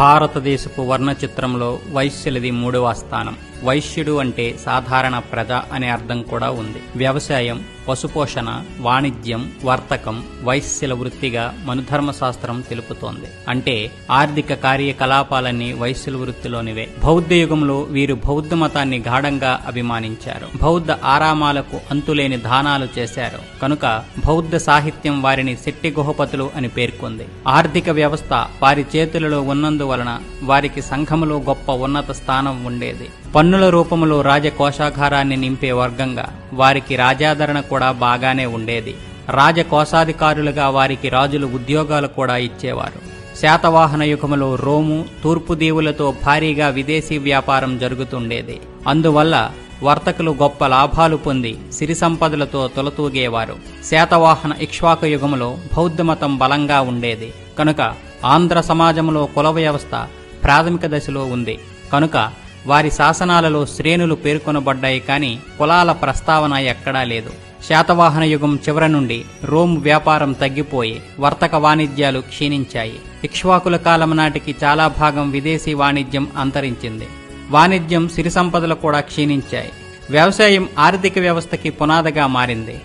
భారతదేశపు వర్ణచిత్రంలో వైశ్యులది మూడవ స్థానం. వైశ్యుడు అంటే సాధారణ ప్రజ అనే అర్థం కూడా ఉంది. వ్యవసాయం పశుపోషణ వాణిజ్యం వర్తకం వైశ్యుల వృత్తిగా మనుధర్మశాస్త్రం తెలుపుతోంది. అంటే ఆర్థిక కార్యకలాపాలన్నీ వైశ్యుల వృత్తిలోనివే. బౌద్ధ యుగంలో వీరు బౌద్ధ మతాన్ని గాఢంగా అభిమానించారు. బౌద్ధ ఆరామాలకు అంతులేని దానాలు చేశారు. కనుక బౌద్ధ సాహిత్యం వారిని శెట్టి గుహపతులు అని పేర్కొంది. ఆర్థిక వ్యవస్థ వారి చేతులలో ఉన్నందువలన వారికి సంఘములో గొప్ప ఉన్నత స్థానం ఉండేది. పన్నుల రూపంలో రాజకోశాగారాన్ని నింపే వర్గంగా వారికి రాజాదరణ కూడా బాగానే ఉండేది. రాజకోశాధికారులుగా వారికి రాజులు ఉద్యోగాలు కూడా ఇచ్చేవారు. శాతవాహన యుగములో రోము తూర్పు దీవులతో భారీగా విదేశీ వ్యాపారం జరుగుతుండేది. అందువల్ల వర్తకులు గొప్ప లాభాలు పొంది సిరి సంపదలతో తొలతూగేవారు. శాతవాహన ఇక్ష్వాక యుగములో బౌద్ధమతం బలంగా ఉండేది. కనుక ఆంధ్ర సమాజంలో కుల వ్యవస్థ ప్రాథమిక దశలో ఉంది. కనుక వారి శాసనాలలో శ్రేణులు పేర్కొనబడ్డాయి కానీ కులాల ప్రస్తావన ఎక్కడా లేదు. శాతవాహన యుగం చివర నుండి రోమ్ వ్యాపారం తగ్గిపోయి వర్తక వాణిజ్యాలు క్షీణించాయి. ఇక్ష్వాకుల కాలం నాటికి చాలా భాగం విదేశీ వాణిజ్యం అంతరించింది. వాణిజ్యం సిరి సంపదలు కూడా క్షీణించాయి. వ్యవసాయం ఆర్థిక వ్యవస్థకి పునాదిగా మారింది.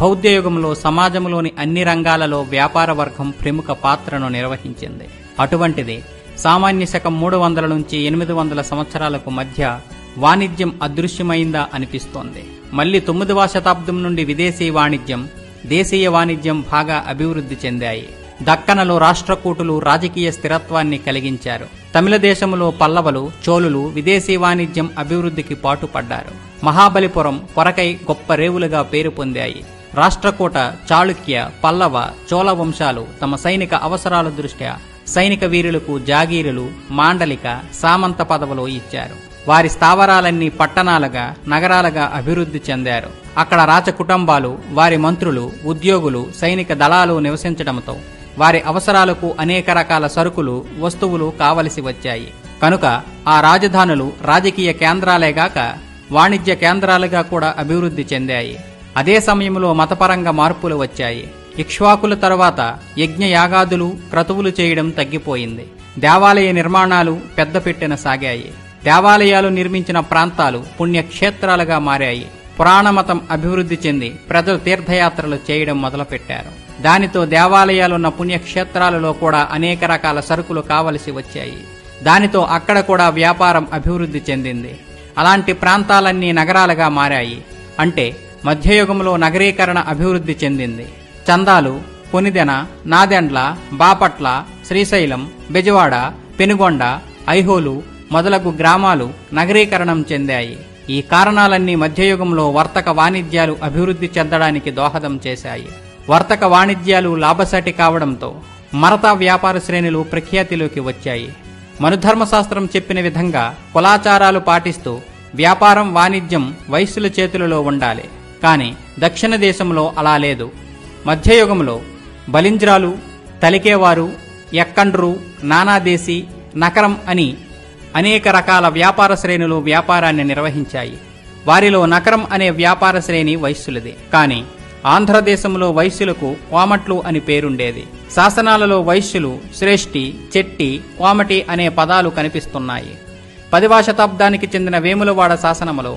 బౌద్ధ యుగంలో సమాజంలోని అన్ని రంగాలలో వ్యాపార వర్గం ప్రముఖ పాత్రను నిర్వహించింది. అటువంటిది సామాన్య శకం మూడు వందల నుంచి ఎనిమిది వందల సంవత్సరాలకు మధ్య వాణిజ్యం అదృశ్యమైందా అనిపిస్తోంది. మళ్ళీ తొమ్మిదవ శతాబ్దం నుండి విదేశీ వాణిజ్యం దేశీయ వాణిజ్యం బాగా అభివృద్ధి చెందాయి. దక్కనలో రాష్ట్రకూటులు రాజకీయ స్థిరత్వాన్ని కలిగించారు. తమిళ దేశంలో పల్లవలు చోళులు విదేశీ వాణిజ్యం అభివృద్ధికి పాటుపడ్డారు. మహాబలిపురం కొరకై గొప్ప రేవులుగా పేరు పొందాయి. రాష్ట్రకూట చాళుక్య పల్లవ చోళ వంశాలు తమ సైనిక అవసరాల దృష్ట్యా సైనిక వీరులకు జాగీరులు మాండలిక సామంత పదవులు ఇచ్చారు. వారి స్థావరాలన్నీ పట్టణాలుగా నగరాలుగా అభివృద్ధి చెందారు. అక్కడ రాచ కుటుంబాలు వారి మంత్రులు ఉద్యోగులు సైనిక దళాలు నివసించడంతో వారి అవసరాలకు అనేక రకాల సరుకులు వస్తువులు కావలసి వచ్చాయి. కనుక ఆ రాజధానులు రాజకీయ కేంద్రాలేగాక వాణిజ్య కేంద్రాలుగా కూడా అభివృద్ధి చెందాయి. అదే సమయంలో మతపరంగా మార్పులు వచ్చాయి. ఇక్ష్వాకుల తర్వాత యజ్ఞయాగాదులు క్రతువులు చేయడం తగ్గిపోయింది. దేవాలయ నిర్మాణాలు పెద్దపెట్టిన సాగాయి. దేవాలయాలు నిర్మించిన ప్రాంతాలు పుణ్యక్షేత్రాలుగా మారాయి. పురాణమతం అభివృద్ధి చెంది ప్రజలు తీర్థయాత్రలు చేయడం మొదలుపెట్టారు. దానితో దేవాలయాలున్న పుణ్యక్షేత్రాలలో కూడా అనేక రకాల సరుకులు కావలసి వచ్చాయి. దానితో అక్కడ కూడా వ్యాపారం అభివృద్ధి చెందింది. అలాంటి ప్రాంతాలన్నీ నగరాలుగా మారాయి. అంటే మధ్యయుగంలో నగరీకరణ అభివృద్ధి చెందింది. చందాలు పునిదెన నాదెండ్ల బాపట్ల శ్రీశైలం బెజవాడ పెనుగొండ ఐహోలు మొదలగు గ్రామాలు నగరీకరణం చెందాయి. ఈ కారణాలన్నీ మధ్యయుగంలో వర్తక వాణిజ్యాలు అభివృద్ధి చెందడానికి దోహదం చేశాయి. వర్తక వాణిజ్యాలు లాభసాటి కావడంతో మరతా వ్యాపార శ్రేణులు ప్రఖ్యాతిలోకి వచ్చాయి. మనుధర్మశాస్త్రం చెప్పిన విధంగా కులాచారాలు పాటిస్తూ వ్యాపారం వాణిజ్యం వైశ్యుల చేతులలో ఉండాలి. కానీ దక్షిణ దేశంలో అలా లేదు. మధ్యయుగంలో బలింజ్రాలు తలికేవారు ఎక్కండ్రు నానాదేశీ నకరం అని అనేక రకాల వ్యాపార శ్రేణులు వ్యాపారాన్ని నిర్వహించాయి. వారిలో నకరం అనే వ్యాపార శ్రేణి వైశ్యులదే కానీ ఆంధ్రదేశంలో వైశ్యులకు కోమట్లు అని పేరుండేది. శాసనాలలో వైశ్యులు శ్రేష్ఠి చెట్టి కోమటి అనే పదాలు కనిపిస్తున్నాయి. పదివా శతాబ్దానికి చెందిన వేములవాడ శాసనములో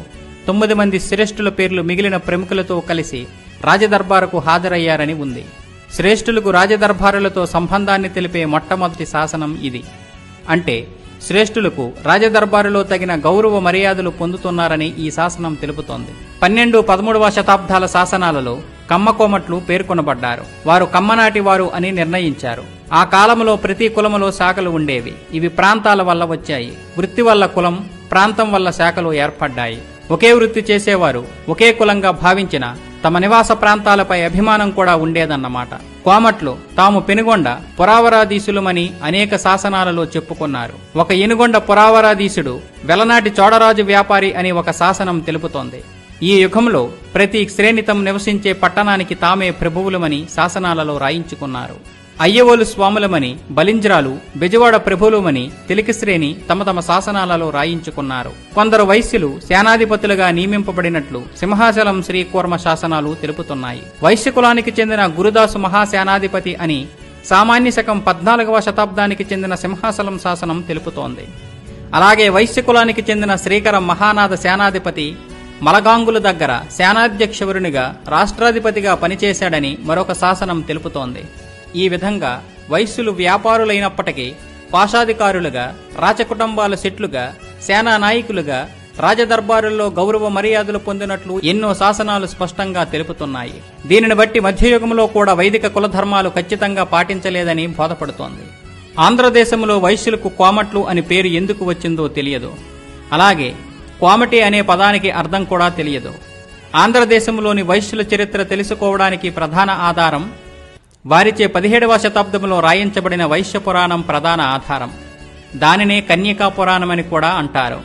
తొమ్మిది మంది శ్రేష్ఠుల పేర్లు మిగిలిన ప్రముఖులతో కలిసి రాజదర్బారుకు హాజరయ్యారని ఉంది. శ్రేష్ఠులకు రాజదర్బారులతో సంబంధాన్ని తెలిపే మొట్టమొదటి శాసనం ఇది. అంటే శ్రేష్ఠులకు రాజదర్బారులో తగిన గౌరవ మర్యాదలు పొందుతున్నారని ఈ శాసనం తెలుపుతోంది. పన్నెండు పదమూడవ శతాబ్దాల శాసనాలలో కమ్మకోమట్లు పేర్కొనబడ్డారు. వారు కమ్మనాటి వారు అని నిర్ణయించారు. ఆ కాలంలో ప్రతి కులములో శాఖలు ఉండేవి. ఇవి ప్రాంతాల వల్ల వచ్చాయి. వృత్తి వల్ల కులం ప్రాంతం వల్ల శాఖలు ఏర్పడ్డాయి. ఒకే వృత్తి చేసేవారు ఒకే కులంగా భావించిన తమ నివాస ప్రాంతాలపై అభిమానం కూడా ఉండేదన్నమాట. కోమట్లు తాము పెనుగొండ పురావరాధీశులమని అనేక శాసనాలలో చెప్పుకున్నారు. ఒక ఎనుగొండ పురావరాధీశుడు వెలనాటి చోడరాజు వ్యాపారి అని ఒక శాసనం తెలుపుతోంది. ఈ యుగంలో ప్రతి శ్రేణి నివసించే పట్టణానికి తామే ప్రభువులమని శాసనాలలో రాయించుకున్నారు. అయ్యవోలు స్వాములమని బలింజ్రాలు బెజవాడ ప్రభువులమని తెలికిశ్రేణి తమ తమ శాసనాలలో రాయించుకున్నారు. కొందరు వైశ్యులు సేనాధిపతులుగా నియమింపబడినట్లు సింహాచలం శ్రీకూర్మ శాసనాలు తెలుపుతున్నాయి. వైశ్య కులానికి చెందిన గురుదాసు మహాసేనాధిపతి అని సామాన్య శకం పద్నాలుగవ శతాబ్దానికి చెందిన సింహాచలం శాసనం తెలుపుతోంది. అలాగే వైశ్య కులానికి చెందిన శ్రీకర మహానాథ సేనాధిపతి మలగాంగుల దగ్గర సేనాధ్యక్షవరునిగా రాష్ట్రాధిపతిగా పనిచేశాడని మరొక శాసనం తెలుపుతోంది. ఈ విధంగా వైశ్యులు వ్యాపారులైనప్పటికీ పాషాధికారులుగా రాజకుటుంబాల సెట్లుగా సేనా నాయకులుగా రాజదర్బారుల్లో గౌరవ మర్యాదలు పొందినట్లు ఎన్నో శాసనాలు స్పష్టంగా తెలుపుతున్నాయి. దీనిని బట్టి మధ్యయుగంలో కూడా వైదిక కులధర్మాలు ఖచ్చితంగా పాటించలేదని బోధపడుతోంది. ఆంధ్రదేశంలో వైశ్యులకు కోమట్లు అని పేరు ఎందుకు వచ్చిందో తెలియదు. అలాగే కోమటి అనే పదానికి అర్థం కూడా తెలియదు. ఆంధ్రదేశంలోని వైశ్యుల చరిత్ర తెలుసుకోవడానికి ప్రధాన ఆధారం వారిచే పదిహేడవ శతాబ్దంలో రాయించబడిన వైశ్య పురాణం ప్రధాన ఆధారం. దానినే కన్యకా పురాణమని కూడా అంటారు.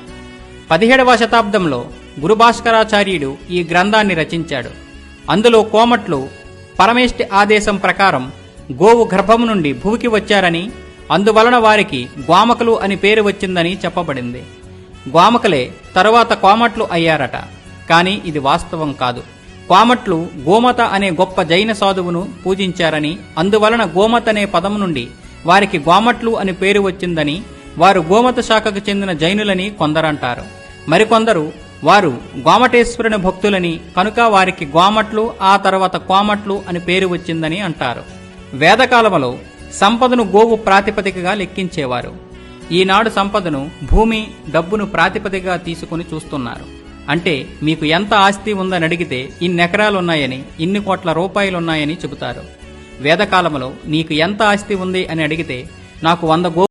పదిహేడవ శతాబ్దంలో గురుభాస్కరాచార్యుడు ఈ గ్రంథాన్ని రచించాడు. అందులో కోమట్లు పరమేష్టి ఆదేశం ప్రకారం గోవు గర్భం నుండి భూమికి వచ్చారని అందువలన వారికి గ్వామకులు అని పేరు వచ్చిందని చెప్పబడింది. గ్వామకులే తరువాత కోమట్లు అయ్యారట కానీ ఇది వాస్తవం కాదు. కోమట్లు గోమత అనే గొప్ప జైన సాధువును పూజించారని అందువలన గోమత అనే పదం నుండి వారికి గోమట్లు అని పేరు వచ్చిందని వారు గోమత శాఖకు చెందిన జైనులని కొందరంటారు. మరికొందరు వారు గోమటేశ్వరుని భక్తులని కనుక వారికి గోమట్లు ఆ తర్వాత కోమట్లు అని పేరు వచ్చిందని అంటారు. వేదకాలములో సంపదను గోవు ప్రాతిపదికగా లెక్కించేవారు. ఈనాడు సంపదను భూమి డబ్బును ప్రాతిపదికగా తీసుకుని చూస్తున్నారు. అంటే మీకు ఎంత ఆస్తి ఉందని అడిగితే ఇన్ని ఎకరాలున్నాయని ఇన్ని కోట్ల రూపాయలున్నాయని చెబుతారు. వేదకాలములో నీకు ఎంత ఆస్తి ఉంది అని అడిగితే నాకు వంద గో